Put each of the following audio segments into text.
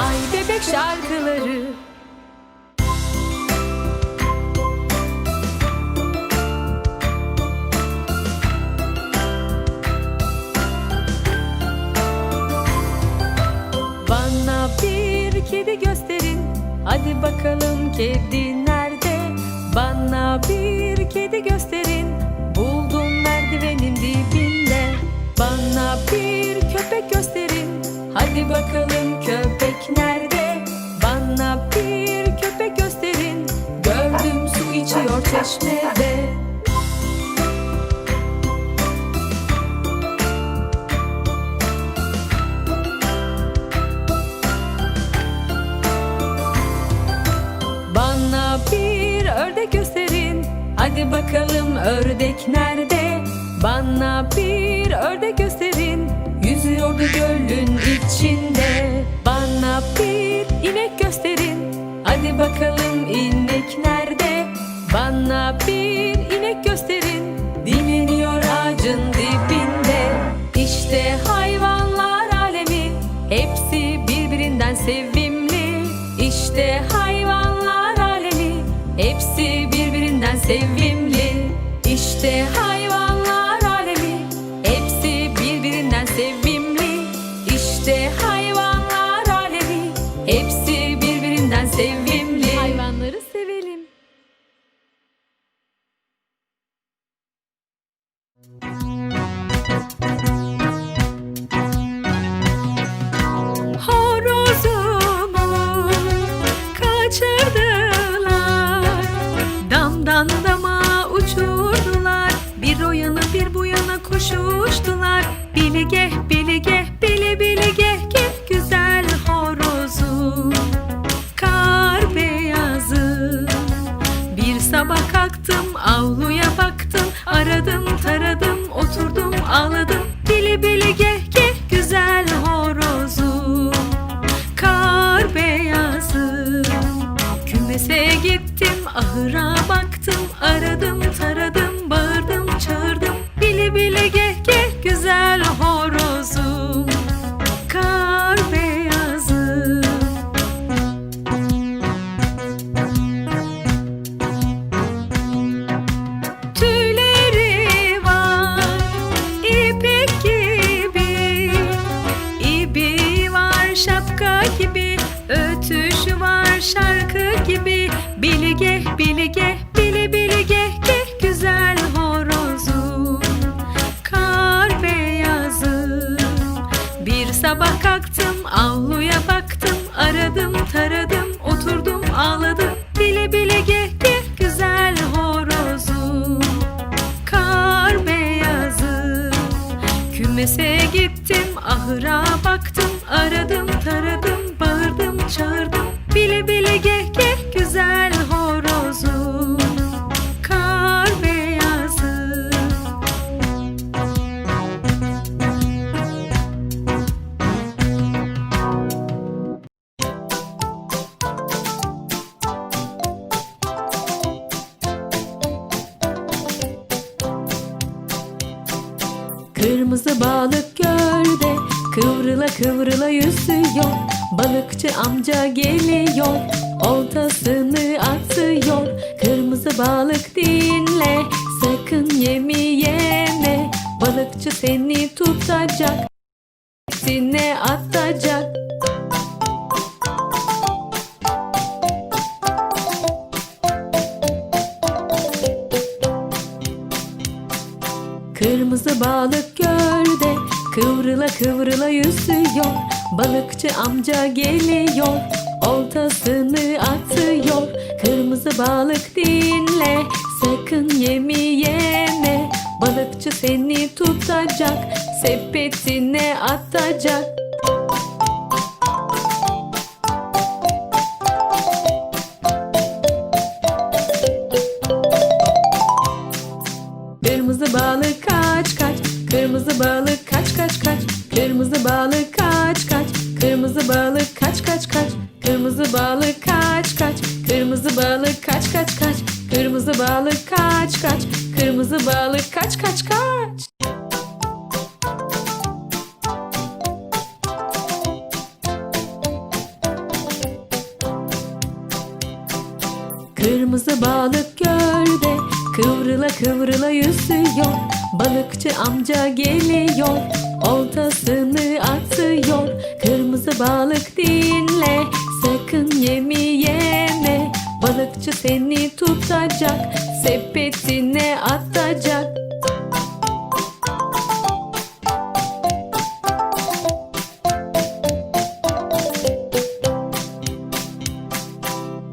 Ay bebek şarkıları. Bana bir kedi gösterin. Hadi bakalım kedi nerede? Bana bir kedi gösterin bakalım köpek nerede? Bana bir köpek gösterin. Gördüm su içiyor çeşmede. Bana bir ördek gösterin. Hadi bakalım ördek nerede? Bana bir ördek gösterin gölün içinde. Bana bir inek gösterin. Hadi bakalım inek nerede? Bana bir inek gösterin. Dinleniyor ağacın dibinde. İşte hayvanlar alemi. Hepsi birbirinden sevimli. İşte hayvanlar alemi. Hepsi birbirinden sevimli. İşte hayvanlar koşuştular. Bili geh Bili geh bili bili bili geh geh güzel horozum Kar beyazı. Bir sabah kalktım avluya baktım Aradım taradım oturdum ağladım. Bile bile geh geh güzel horozum Kar beyazı. Kümese gittim ahıra baktım Aradım taradım Kırmızı balık gölde kıvrıla kıvrıla yüzüyor. Balıkçı amca geliyor oltasını atıyor. Kırmızı balık dinle sakın yemi yeme. Balıkçı seni tutacak Sine atacak. Kırmızı balık kıvrıla kıvrıla yüzüyor. Balıkçı amca geliyor. Oltasını atıyor. Kırmızı balık dinle. Sakın yemi yeme. Balıkçı seni tutacak. Sepetine atacak balık kaç kaç. Kırmızı balık kaç kaç kaç. Kırmızı balık gölde kıvrıla kıvrıla yüzüyor. Balıkçı amca geliyor, oltasını atıyor. Kırmızı balık dinle, sakın yemi. Balıkçı seni tutacak sepetine atacak.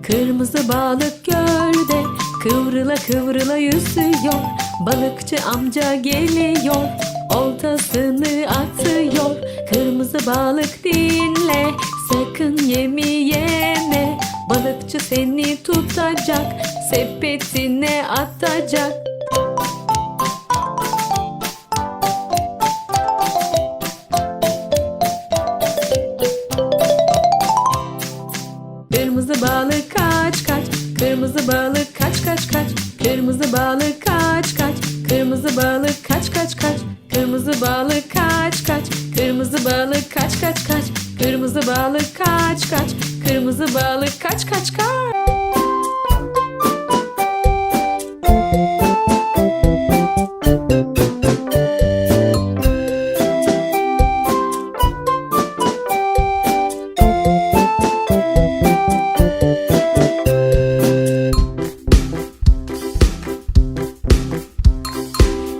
Kırmızı balık gölde kıvrıla kıvrıla yüzüyor. Balıkçı amca geliyor oltasını atıyor. Kırmızı balık dinle sakın yemi yeme Balıkçı seni tutacak sepetine atacak. Kırmızı balık kaç kaç Kırmızı balık kaç kaç kaç. Kırmızı balık kaç kaç Kırmızı balık kaç kaç kaç. Kırmızı balık kaç kaç Kırmızı balık kaç kaç kaç. Kırmızı balık kaç kaç Kırmızı balık kaç kaç kaç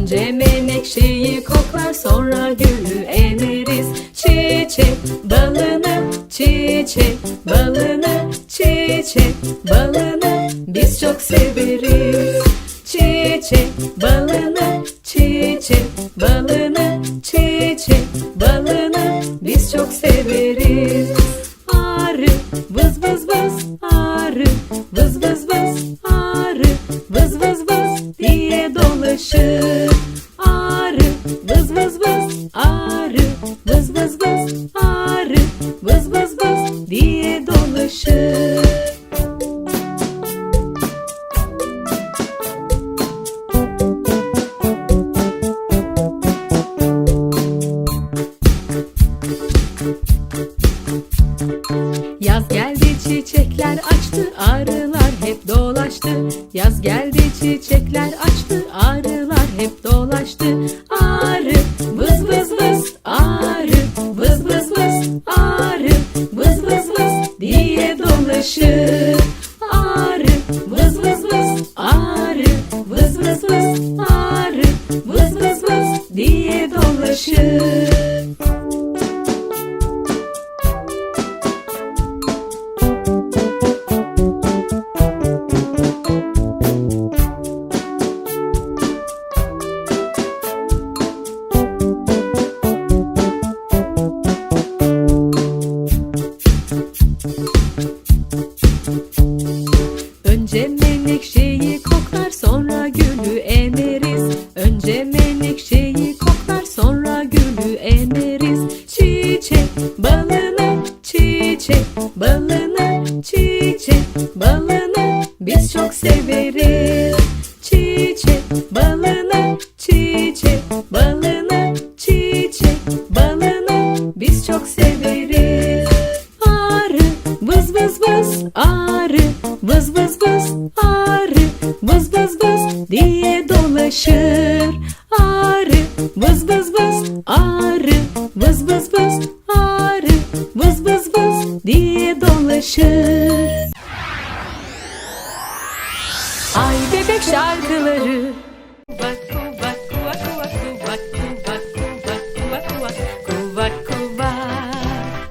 Önce menekşeyi koklar sonra gülü emeriz Çiçek balını çiçek balını çiçek balını biz çok severiz. Çiçek balını çiçek balını çiçek balını biz çok severiz. Arı vız vız vız arı vız vız vız arı vız vız vız diye dolaşır çiçekler açtı arılar diye dolaşır. Arı vız vız vız Arı vız vız vız Arı vız vız vız diye dolaşır. Ay bebek şarkıları.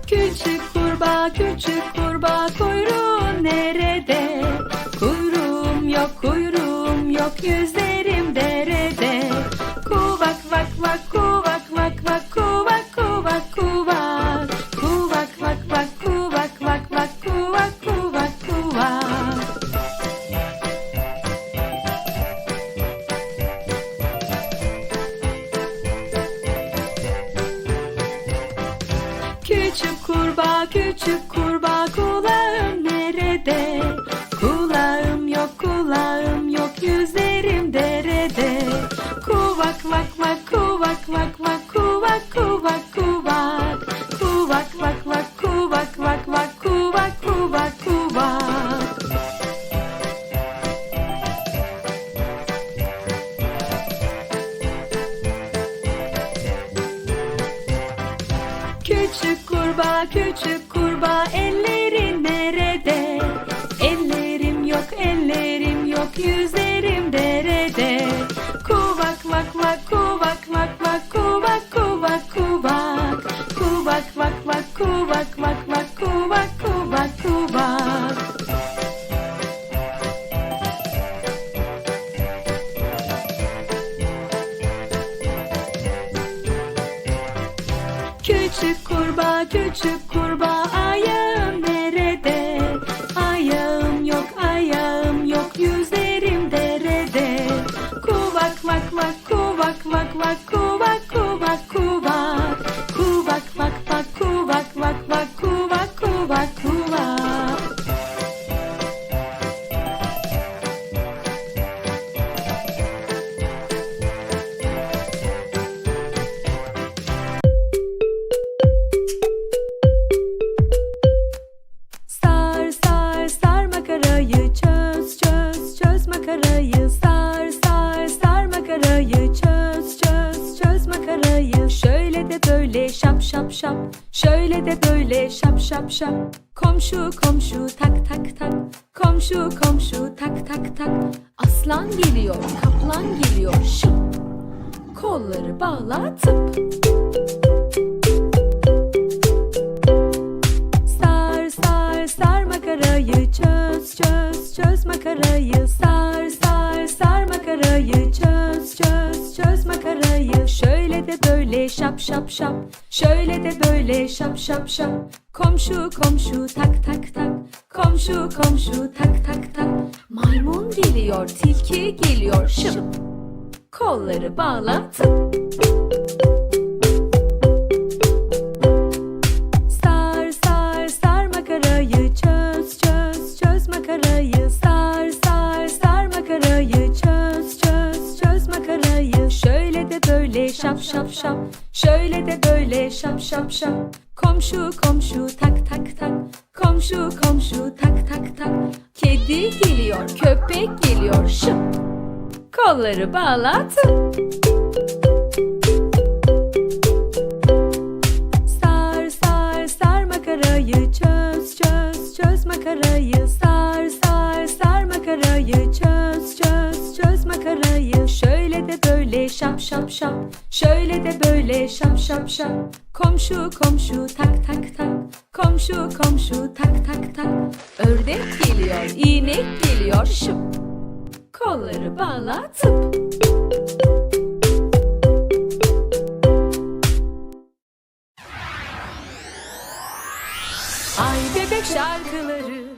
Küçük kurbağa, küçük kurbağa, yüzlerim derede. Kuvak vak vak kuvak vak vak kuvak kuvak kuvak. Kuvak vak vak kuvak vak vak kuvak kuvak kuvak. Küçük kurbağa küçük kurbağa Küçük kurbağa küçük kurbağa ellerin nerede? Ellerim yok ellerim yok yüzlerim derede. Kuvak vak vak kuvak vak vak kuvak kuvak kuvak. Kuvak vak vak kuvak vak Küçük kurbağa küçük kurbağa ayağım nerede? Ayağım yok ayağım yok yüzlerim derede. Kuvak vak vak kuvak vak vak kuvak şap komşu komşu tak tak tak. Komşu komşu tak tak tak. Aslan geliyor kaplan geliyor. Şıp. Kolları bağla tıp. Sar sar sar makarayı. Çöz çöz çöz makarayı. Sar sar makarayı çöz çöz çöz makarayı. Şöyle de böyle şap şap şap. Şöyle de böyle şap şap şap. Komşu komşu tak tak tak. Komşu komşu tak tak tak. Maymun geliyor tilki geliyor. Şıp. Kolları bağla şap şap. Şöyle de böyle şap şap şap. Komşu komşu tak tak tak. Komşu komşu tak tak tak. Kedi geliyor köpek geliyor. Şıp. Kolları bağla tıp Sar sar sar makarayı çöz çöz çöz makarayı. Sar sar sar makarayı çöz çöz çöz makarayı şöyle de böyle şap şap şap. Şöyle de böyle şap şap şap. Komşu komşu tak tak tak. Komşu komşu tak tak tak. Ördek geliyor inek geliyor. Şıp. Kolları bağla tıp. Ay bebek şarkıları